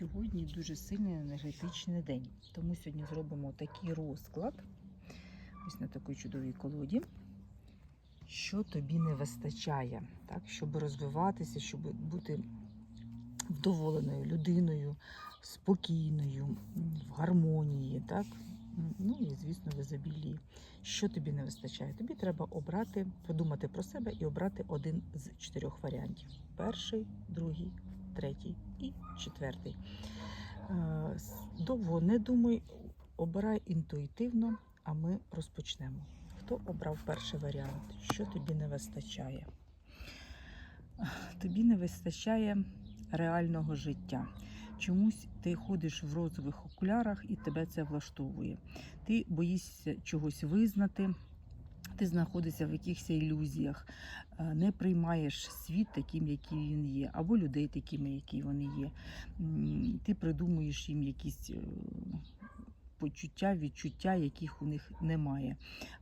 Сьогодні дуже сильний енергетичний день, тому сьогодні зробимо такий розклад, ось на такій чудовій колоді, що тобі не вистачає, так, щоб розвиватися, щоб бути вдоволеною людиною, спокійною, в гармонії, так? Ну і, звісно, в ізобілії. Що тобі не вистачає? Тобі треба обрати, подумати про себе і обрати один з чотирьох варіантів: перший, другий, третій і четвертий. Е, Довго не думай, обирай інтуїтивно, а ми розпочнемо. Хто обрав перший варіант? Що тобі не вистачає? Тобі не вистачає реального життя. Чомусь ти ходиш в розових окулярах і тебе це влаштовує. Ти боїшся чогось визнати, ти знаходишся в якихось ілюзіях, е, не приймаєш світ таким, який він є, або людей такими, які вони є. Ти придумуєш їм якісь е, почуття, відчуття, яких у них немає,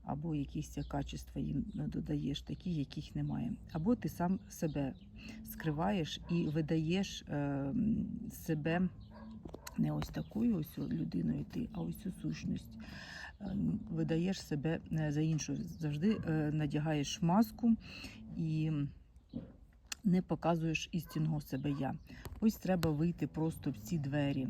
або якісь качества їм додаєш, такі, яких немає. Або ти сам себе скриваєш і видаєш е, себе не ось такою ось людиною ти, а ось цю сущність. Е, Видаєш себе е, за іншу. Завжди е, надягаєш маску і не показуєш істинного себе я. Ось треба вийти просто в ці двері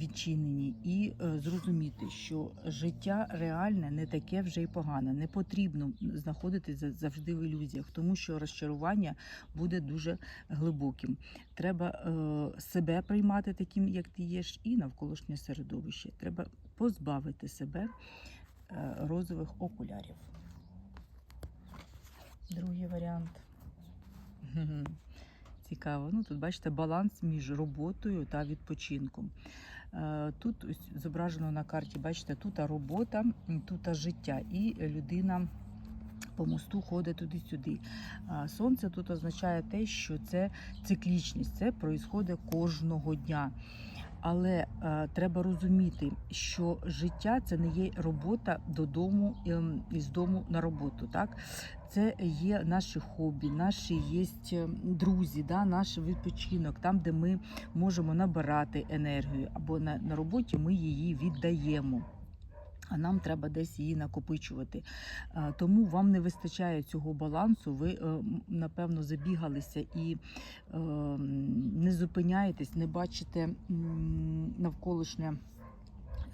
відчинені і е, зрозуміти, що життя реальне не таке вже й погане. Не потрібно знаходитися завжди в ілюзіях, тому що розчарування буде дуже глибоким. Треба е, себе приймати таким, як ти є, і навколишнє середовище. Треба позбавити себе е, розових окулярів. Другий варіант. Цікаво. Ну, тут бачите баланс між роботою та відпочинком. Е, Тут ось зображено на карті, бачите, тут робота, тут життя, і людина по мосту ходить туди-сюди. Сонце тут означає те, що це циклічність, це проїсходить кожного дня. Але е, треба розуміти, що життя це не є робота додому ем, із дому на роботу. Так це є наші хобі, наші є друзі, да, наш відпочинок, там, де ми можемо набирати енергію, або на, на роботі ми її віддаємо. А нам треба десь її накопичувати. Е, Тому вам не вистачає цього балансу. Ви, е, напевно, забігалися і е, не зупиняєтесь, не бачите навколишнє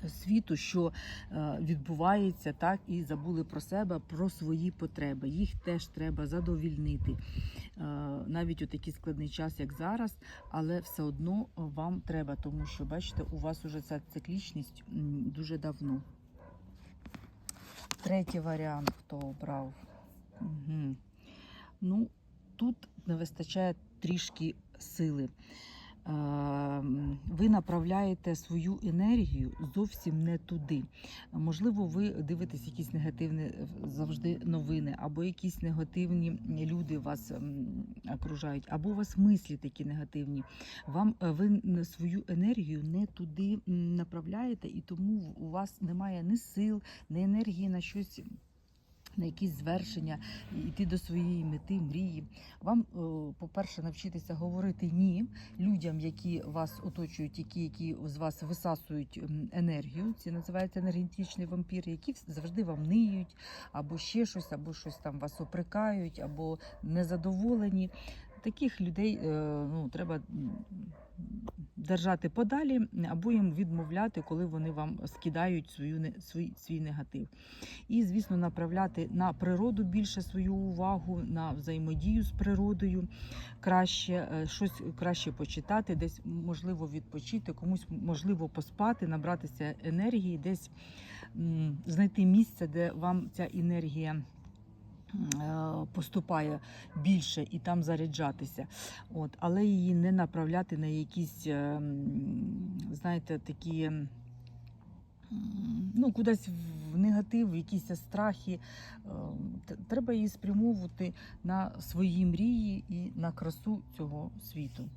світу, що е, відбувається, так і забули про себе, про свої потреби. Їх теж треба задовільнити е, навіть у такий складний час, як зараз, але все одно вам треба, тому що бачите, у вас уже ця циклічність дуже давно. Третій варіант, хто обрав. Угу. Ну, тут не вистачає трішки сили. Ем, Ви направляєте свою енергію зовсім не туди. Можливо, ви дивитесь якісь негативні е, завжди новини, або якісь негативні люди вас окружають, або у вас мислі такі негативні. Вам е, ви свою енергію не туди направляєте, і тому у вас немає ні сил, ні енергії на щось. На якісь звершення, йти до своєї мети, мрії. Вам, е, по-перше, навчитися говорити ні людям, які вас оточують, які, які з вас висасують енергію. Це називається енергетичний вампір, які завжди вам ниють, або ще щось, або щось там вас оприкають, або незадоволені. Таких людей е, ну, треба держати подалі, або їм відмовляти, коли вони вам скидають свою свій, свій негатив. І, звісно, направляти на природу більше свою увагу, на взаємодію з природою, краще е, щось краще почитати, десь можливо відпочити, комусь можливо поспати, набратися енергії, десь знайти місце, де вам ця енергія. Е, Поступає більше і там заряджатися, от але її не направляти на якісь, е, знаєте, такі ну, кудись в негатив, в якісь страхи. Е, Треба її спрямовувати на свої мрії і на красу цього світу.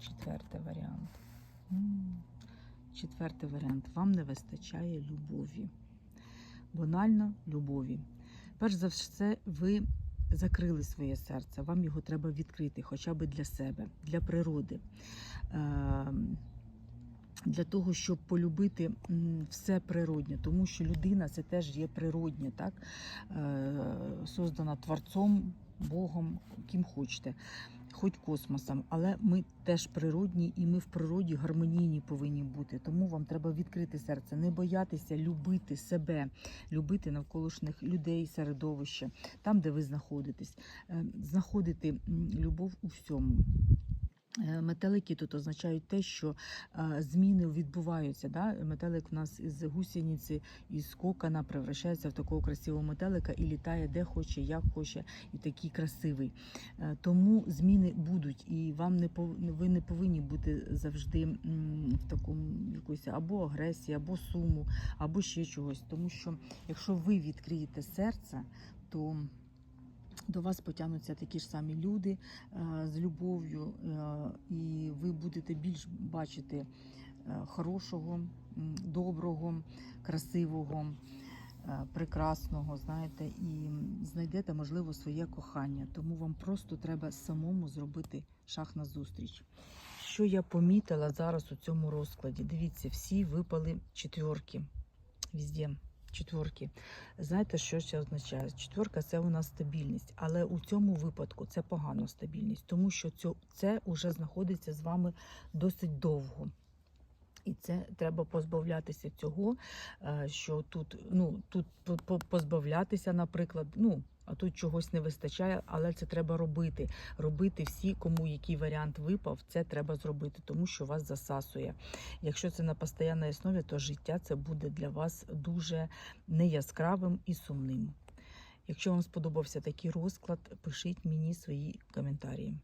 Четвертий варіант. Четвертий варіант. Вам не вистачає любові. Банально любові. Перш за все, ви закрили своє серце, вам його треба відкрити, хоча б для себе, для природи. Е, Для того, щоб полюбити все природнє, тому що людина це теж є природнє, так? Е, создана творцом, Богом, ким хочете, хоч космосом. Але ми теж природні, і ми в природі гармонійні повинні бути. Тому вам треба відкрити серце, не боятися любити себе, любити навколишніх людей, середовище, там, де ви знаходитесь, Е, знаходити любов у всьому. Е, Метелики тут означають те, що е, зміни відбуваються. Да? Метелик в нас із гусениці, із кокона превращається в такого красивого метелика і літає де хоче, як хоче, і такий красивий. Е, Тому зміни будуть, і вам не ви не повинні бути завжди в такому якоїсь або агресії, або суму, або ще чогось. Тому що якщо ви відкриєте серце, то до вас потягнуться такі ж самі люди е, з любов'ю, е, і ви будете більш бачити е, хорошого, доброго, красивого, прекрасного, знаєте, і знайдете, можливо, своє кохання. Тому вам просто треба самому зробити шаг на зустріч. Що я помітила зараз у цьому розкладі? Дивіться, всі випали четверки. Везде четверки. Знаєте, що це означає? Четверка це у нас стабільність, але у цьому випадку це погана стабільність, тому що це, вже знаходиться з вами досить довго. І це треба позбавлятися цього, е, що тут, ну, тут по- по- позбавлятися, наприклад, ну, а тут чогось не вистачає, але це треба робити. Робити всі, кому який варіант випав, це треба зробити, тому що вас засасує. Якщо це на постійній основі, то життя це буде для вас дуже неяскравим і сумним. Якщо вам сподобався такий розклад, пишіть мені свої коментарі.